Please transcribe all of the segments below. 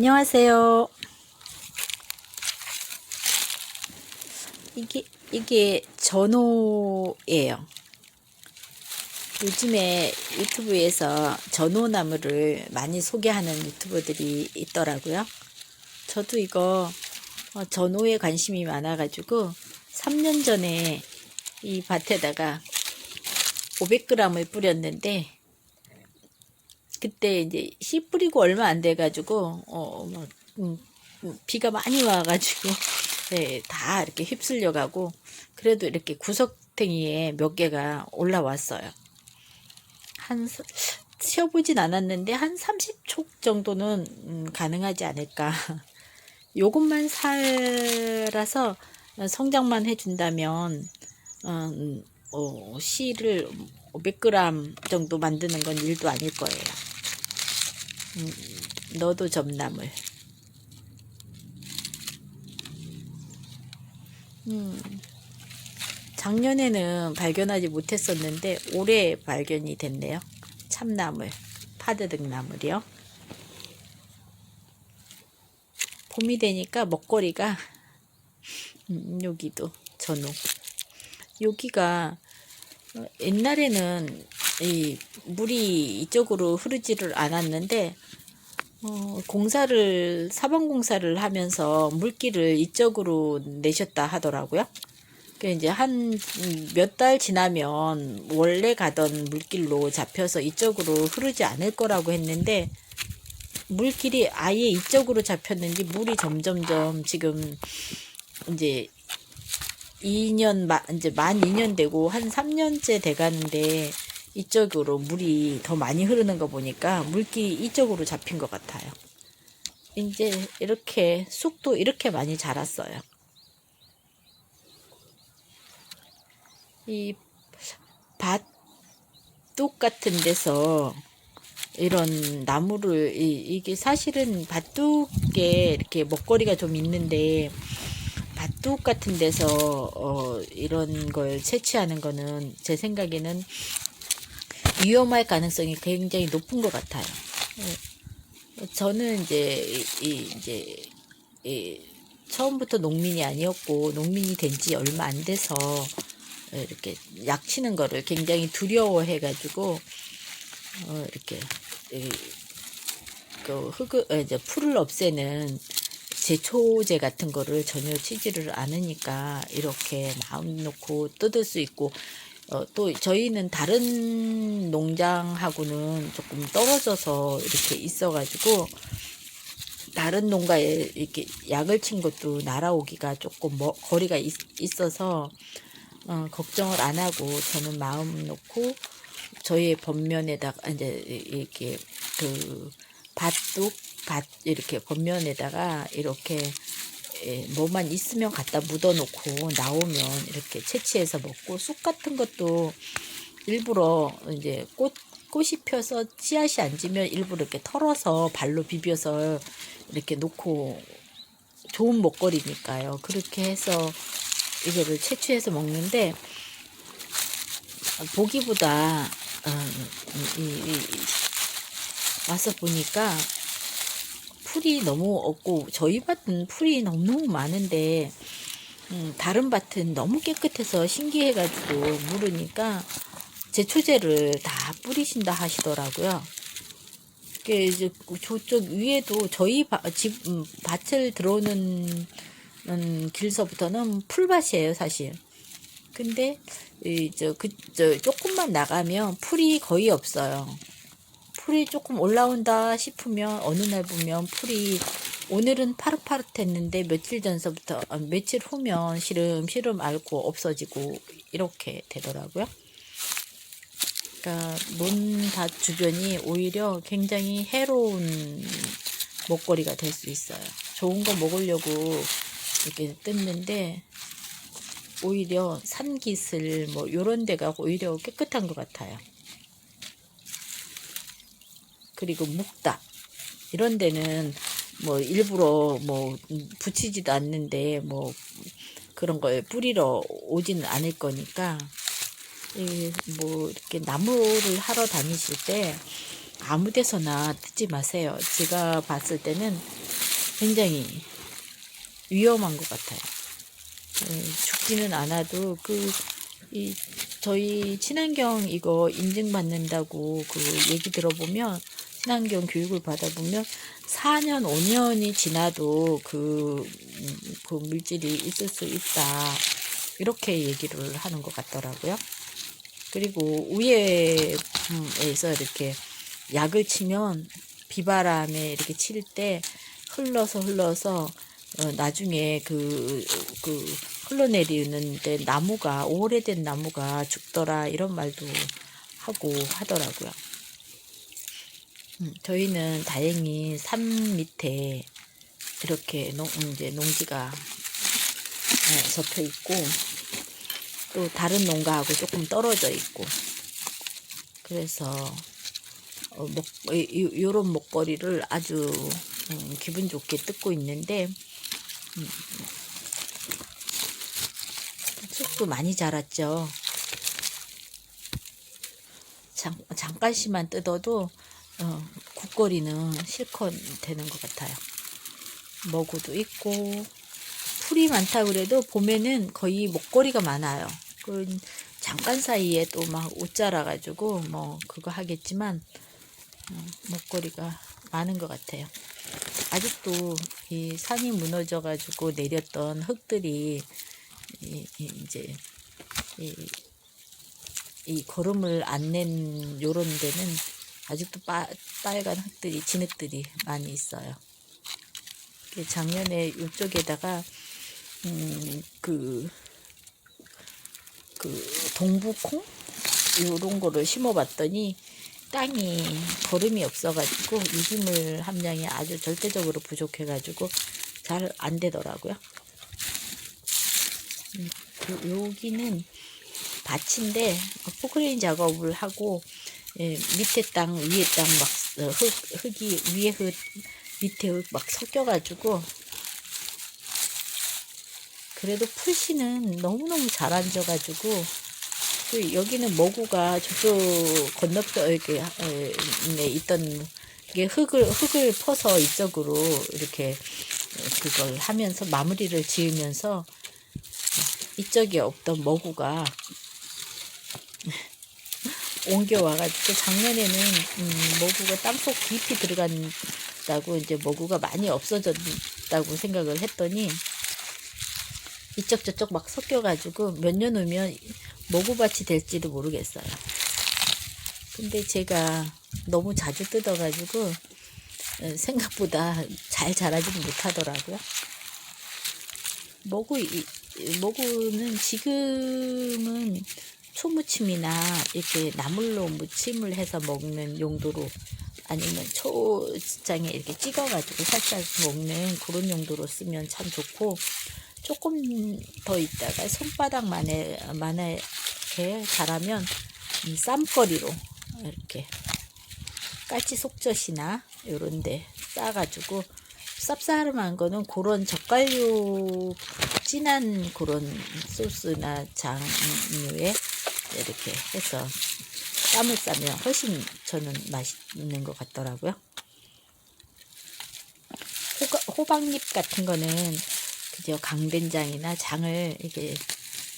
안녕하세요. 이게, 이게 전호예요. 요즘에 유튜브에서 전호나무를 많이 소개하는 유튜버들이 있더라고요. 저도 이거 어, 전호에 관심이 많아가지고 3년 전에 이 밭에다가 500g을 뿌렸는데 그때 이제 씨 뿌리고 얼마 안 돼가지고 어막 음, 음, 비가 많이 와가지고 네, 다 이렇게 휩쓸려 가고 그래도 이렇게 구석탱이에 몇 개가 올라왔어요. 한 서- 치워보진 않았는데 한 30촉 정도는 음, 가능하지 않을까. 요것만 살아서 성장만 해준다면 음, 어, 씨를 500g 정도 만드는 건 일도 아닐 거예요. 음, 너도 점나물. 음, 작년에는 발견하지 못했었는데 올해 발견이 됐네요. 참나물, 파드득 나물이요. 봄이 되니까 먹거리가 음, 여기도 전후. 여기가 어, 옛날에는 이 물이 이쪽으로 흐르지를 않았는데 어, 공사를 사방 공사를 하면서 물길을 이쪽으로 내셨다 하더라고요. 그 이제 한 몇 달 지나면 원래 가던 물길로 잡혀서 이쪽으로 흐르지 않을 거라고 했는데 물길이 아예 이쪽으로 잡혔는지 물이 점점점 지금 이제 2년 마, 이제 만 2년 되고 한 3년째 돼 가는데 이쪽으로 물이 더 많이 흐르는 거 보니까 물길이 이쪽으로 잡힌 것 같아요. 이제 이렇게 쑥도 이렇게 많이 자랐어요. 이 밭둑 같은 데서 이런 나무를 이, 이게 사실은 밭둑에 이렇게 먹거리가 좀 있는데 밭둑 같은 데서 어, 이런 걸 채취하는 거는 제 생각에는 위험할 가능성이 굉장히 높은 것 같아요. 예. 저는 이제 이, 이- 이제 이 처음부터 농민이 아니었고 농민이 된 지 얼마 안 돼서 이렇게 약 치는 거를 굉장히 두려워해 가지고 어, 이렇게 이, 그 흙을 어, 이제 풀을 없애는 제초제 같은 거를 전혀 치지를 않으니까 이렇게 마음 놓고 뜯을 수 있고 어, 또 저희는 다른 농장하고는 조금 떨어져서 이렇게 있어가지고 다른 농가에 이렇게 약을 친 것도 날아오기가 조금 뭐, 거리가 있, 있어서 어, 걱정을 안 하고 저는 마음 놓고 저희의 번면에다가 이제 이렇게 그 밭도 밭 이렇게 번면에다가 이렇게 예, 뭐만 있으면 갖다 묻어놓고 나오면 이렇게 채취해서 먹고 쑥 같은 것도 일부러 이제 꽃 꽃이 펴서 씨앗이 안 지면 일부러 이렇게 털어서 발로 비벼서 이렇게 놓고 좋은 먹거리니까요. 그렇게 해서 이거를 채취해서 먹는데 보기보다 어, 이, 이, 이, 와서 보니까 풀이 너무 없고 저희 밭은 풀이 너무너무 많은데 음, 다른 밭은 너무 깨끗해서 신기해가지고 물으니까 제초제를 다 뿌리신다 하시더라고요. 그 이제 저쪽 위에도 저희 바, 집 음, 밭을 들어오는 음, 길서부터는 풀밭이에요, 사실. 근데 이저그저 조금만 나가면 풀이 거의 없어요. 풀이 조금 올라온다 싶으면 어느 날 보면 풀이 오늘은 파릇파릇했는데 며칠 전서부터 아, 며칠 후면 시름 시름 앓고 없어지고 이렇게 되더라고요. 그러니까 논밭 주변이 오히려 굉장히 해로운 먹거리가 될 수 있어요. 좋은 거 먹으려고 이렇게 뜯는데 오히려 산기슬 뭐 요런 데가 오히려 깨끗한 것 같아요. 그리고 묵다 이런 데는 뭐 일부러 뭐 붙이지도 않는데 뭐 그런 걸 뿌리러 오지는 않을 거니까 이뭐 이렇게 나무를 하러 다니실 때 아무 데서나 뜨지 마세요. 제가 봤을 때는 굉장히 위험한 것 같아요. 예, 죽지는 않아도 그, 이, 저희 친환경 이거 인증받는다고 그 얘기 들어보면, 친환경 교육을 받아보면, 4년, 5년이 지나도 그, 음, 그 물질이 있을 수 있다. 이렇게 얘기를 하는 것 같더라고요. 그리고 우에에서 이렇게 약을 치면 비바람에 이렇게 칠 때 흘러서 흘러서 어, 나중에 그, 그 흘러내리는데 나무가 오래된 나무가 죽더라 이런 말도 하고 하더라고요. 음, 저희는 다행히 산 밑에 이렇게 농, 이제 농지가 네, 접혀 있고 또 다른 농가하고 조금 떨어져 있고 그래서 어, 목, 이, 요런 먹거리를 아주 음, 기분 좋게 뜯고 있는데 음, 쑥도 많이 자랐죠. 잠, 잠깐씩만 뜯어도 어, 국거리는 실컷 되는 것 같아요. 먹어도 있고 풀이 많다 그래도 봄에는 거의 먹거리가 많아요. 그 잠깐 사이에 또 막 옷 자라가지고 뭐 그거 하겠지만 어, 먹거리가 많은 것 같아요. 아직도 이 산이 무너져가지고 내렸던 흙들이 이, 이 이제 이, 이 걸음을 안 낸 요런 데는 아직도 빠, 빨간 흙들이 진흙들이 많이 있어요. 그 작년에 이쪽에다가 음, 그, 그, 동부콩? 요런 거를 심어봤더니, 땅이 거름이 없어가지고, 유기물 함량이 아주 절대적으로 부족해가지고, 잘 안 되더라고요. 음, 그, 여기는 밭인데, 포크레인 작업을 하고, 예, 밑에 땅, 위에 땅, 막, 어, 흙, 흙이, 위에 흙, 밑에 흙 막 섞여가지고, 그래도 풀씨는 너무너무 잘 앉아가지고 그 여기는 머구가 저쪽 건너편 이렇게 에 있던 게 흙을 흙을 퍼서 이쪽으로 이렇게 그걸 하면서 마무리를 지으면서 이쪽에 없던 머구가 옮겨와가지고 작년에는 음, 머구가 땅속 깊이 들어간다고 이제 머구가 많이 없어졌다고 생각을 했더니 이쪽 저쪽 막 섞여가지고 몇 년 후면 모구밭이 될지도 모르겠어요. 근데 제가 너무 자주 뜯어가지고 어, 생각보다 잘 자라지는 못하더라고요. 모구, 모구는 지금은 초무침이나 이렇게 나물로 무침을 해서 먹는 용도로 아니면 초장에 이렇게 찍어가지고 살짝 먹는 그런 용도로 쓰면 참 좋고 조금 더 있다가 손바닥만에 만에 이렇게 자라면 이 쌈거리로 이렇게 깔치 속젓이나 요런데 싸가지고 쌉싸름한 거는 그런 젓갈류 진한 그런 소스나 장류에 이렇게 해서 쌈을 싸면 훨씬 저는 맛있는 것 같더라고요. 호가, 호박잎 같은 거는 그저 강된장이나 장을 이렇게,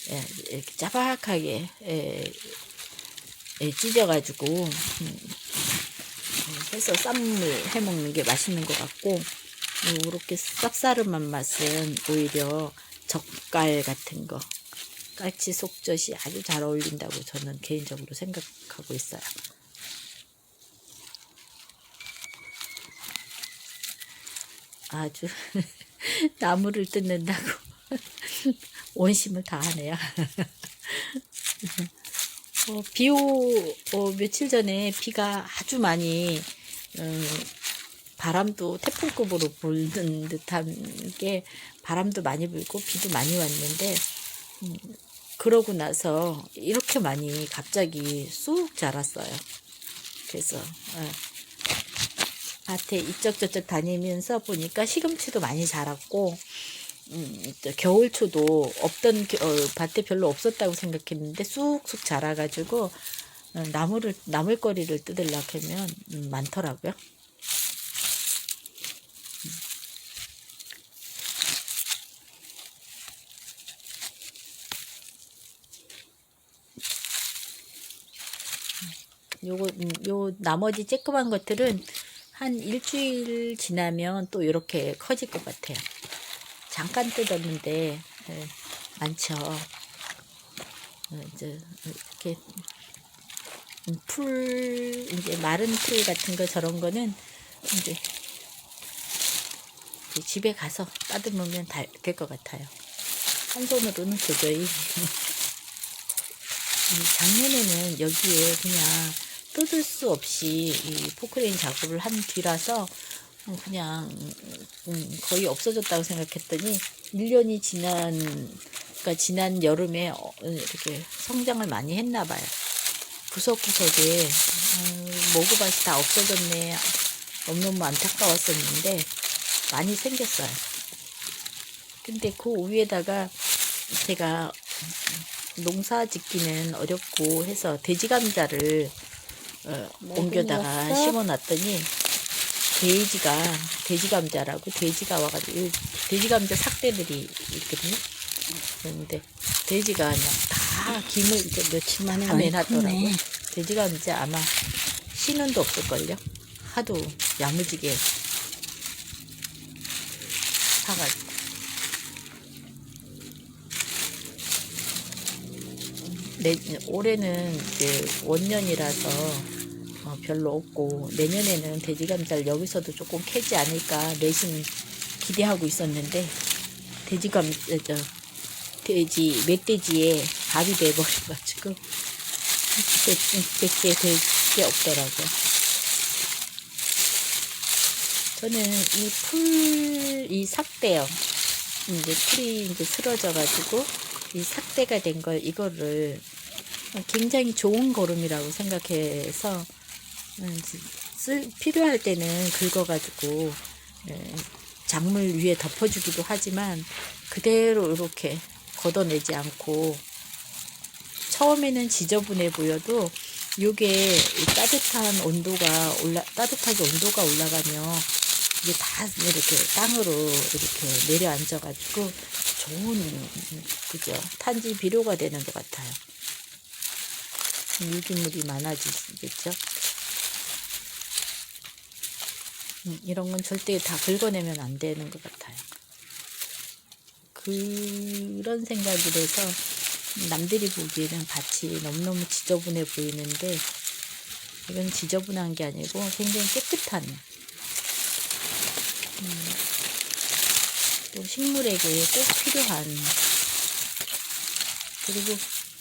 예, 이렇게 짜박하게 예, 예, 찢어가지고 음, 해서 쌈을 해먹는 게 맛있는 것 같고 이렇게 쌉싸름한 맛은 오히려 젓갈 같은 거 깔치 속젓이 아주 잘 어울린다고 저는 개인적으로 생각하고 있어요. 아주 나무를 뜯는다고 원심을 다하네요. 어, 비오 어, 며칠 전에 비가 아주 많이 어, 바람도 태풍급으로 불는 듯한 게 바람도 많이 불고 비도 많이 왔는데 음, 그러고 나서 이렇게 많이 갑자기 쑥 자랐어요. 그래서 어, 밭에 이쪽 저쪽 다니면서 보니까 시금치도 많이 자랐고 음, 겨울초도 없던 어, 밭에 별로 없었다고 생각했는데 쑥쑥 자라가지고 어, 나무를 나물거리를 뜯으려고 하면 음, 많더라고요. 요거 음, 요 나머지 쬐끄만 것들은 한 일주일 지나면 또 이렇게 커질 것 같아요. 잠깐 뜯었는데 예, 많죠. 어, 이제 이렇게 음, 풀 이제 마른 풀 같은 거 저런 거는 이제 집에 가서 따듬으면 될 것 같아요. 한 손으로는 도저히 이 작년에는 여기에 그냥 뜯을 수 없이 이 포크레인 작업을 한 뒤라서 음, 그냥 음, 거의 없어졌다고 생각했더니 1년이 지난 그러니까 지난 여름에 어, 이렇게 성장을 많이 했나 봐요. 구석구석에 음, 모그밭이 다 없어졌네. 너무너무 안타까웠었는데 많이 생겼어요. 근데 그 위에다가 제가 농사 짓기는 어렵고 해서 돼지 감자를 어, 옮겨다가 먹으면서? 심어놨더니 돼지가 돼지 감자라고 돼지가 와가지고 이 돼지 감자 삭대들이 있거든요. 그런데 돼지가 그냥 다 김을 이제 며칠 만에. 컸네. 돼지 감자 아마 신은도 없을걸요. 하도 야무지게 사가지고. 내, 올해는 이제 원년이라서 어, 별로 없고 내년에는 돼지 감자를 여기서도 조금 캐지 않을까 내심 기대하고 있었는데 돼지 감자 저 돼지 멧돼지에 밥이 돼버려가지고 몇개 될게 없더라고요. 저는 이 풀, 이 삭대요. 이제 풀이 이제 쓰러져가지고 이 삭대가 된 걸 이거를 굉장히 좋은 거름이라고 생각해서 쓸 필요할 때는 긁어가지고 예, 작물 위에 덮어주기도 하지만 그대로 이렇게 걷어내지 않고 처음에는 지저분해 보여도 이게 따뜻한 온도가 올라 따뜻하게 온도가 올라가면 이게 다 이렇게 땅으로 이렇게 내려앉아 가지고 좋은 그죠 탄지 비료가 되는 것 같아요. 유기물이 많아지겠죠. 음, 이런 건 절대 다 긁어내면 안 되는 것 같아요. 그런 생각이 돼서 남들이 보기에는 밭이 너무너무 지저분해 보이는데 이건 지저분한 게 아니고 굉장히 깨끗한 음, 또 식물에게 꼭 필요한 그리고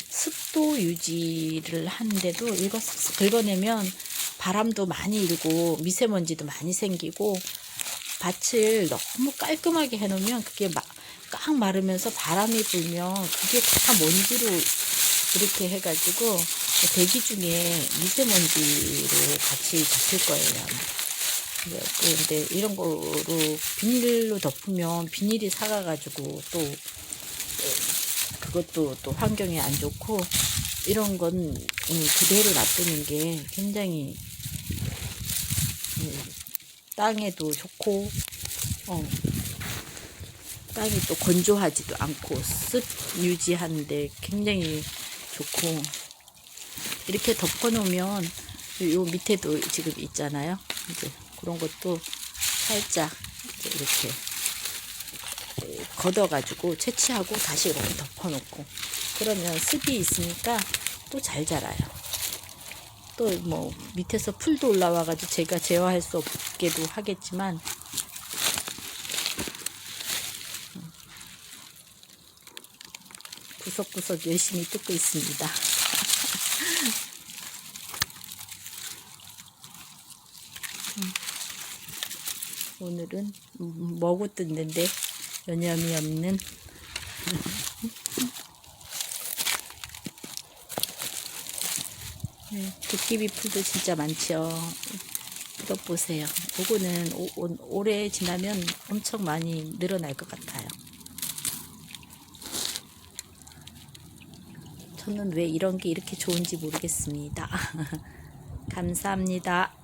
습도 유지를 하는데도 이거 긁어내면 바람도 많이 일고 미세먼지도 많이 생기고 밭을 너무 깔끔하게 해놓으면 그게 막, 꽉 마르면서 바람이 불면 그게 다 먼지로 이렇게 해가지고 대기 중에 미세먼지로 같이 잡힐 거예요. 아마. 네, 근데 이런 거로 비닐로 덮으면 비닐이 사가가지고 또 어, 그것도 또 환경에 안 좋고 이런 건 음, 그대로 놔두는 게 굉장히 음, 땅에도 좋고 어, 땅이 또 건조하지도 않고 습 유지하는데 굉장히 좋고 이렇게 덮어 놓으면 요 밑에도 지금 있잖아요. 이제 그런 것도 살짝 이렇게 걷어가지고 채취하고 다시 이렇게 덮어놓고 그러면 습이 있으니까 또 잘 자라요. 또 뭐 밑에서 풀도 올라와가지고 제가 제어할 수 없 게도 하겠지만 구석구석 열심히 뜯고 있습니다. 오늘은 먹고 뜯는데 여념이 없는 네, 도깨비 풀도 진짜 많죠. 이것 보세요. 요거는 오, 오, 올해 지나면 엄청 많이 늘어날 것 같아요. 저는 왜 이런 게 이렇게 좋은지 모르겠습니다. 감사합니다.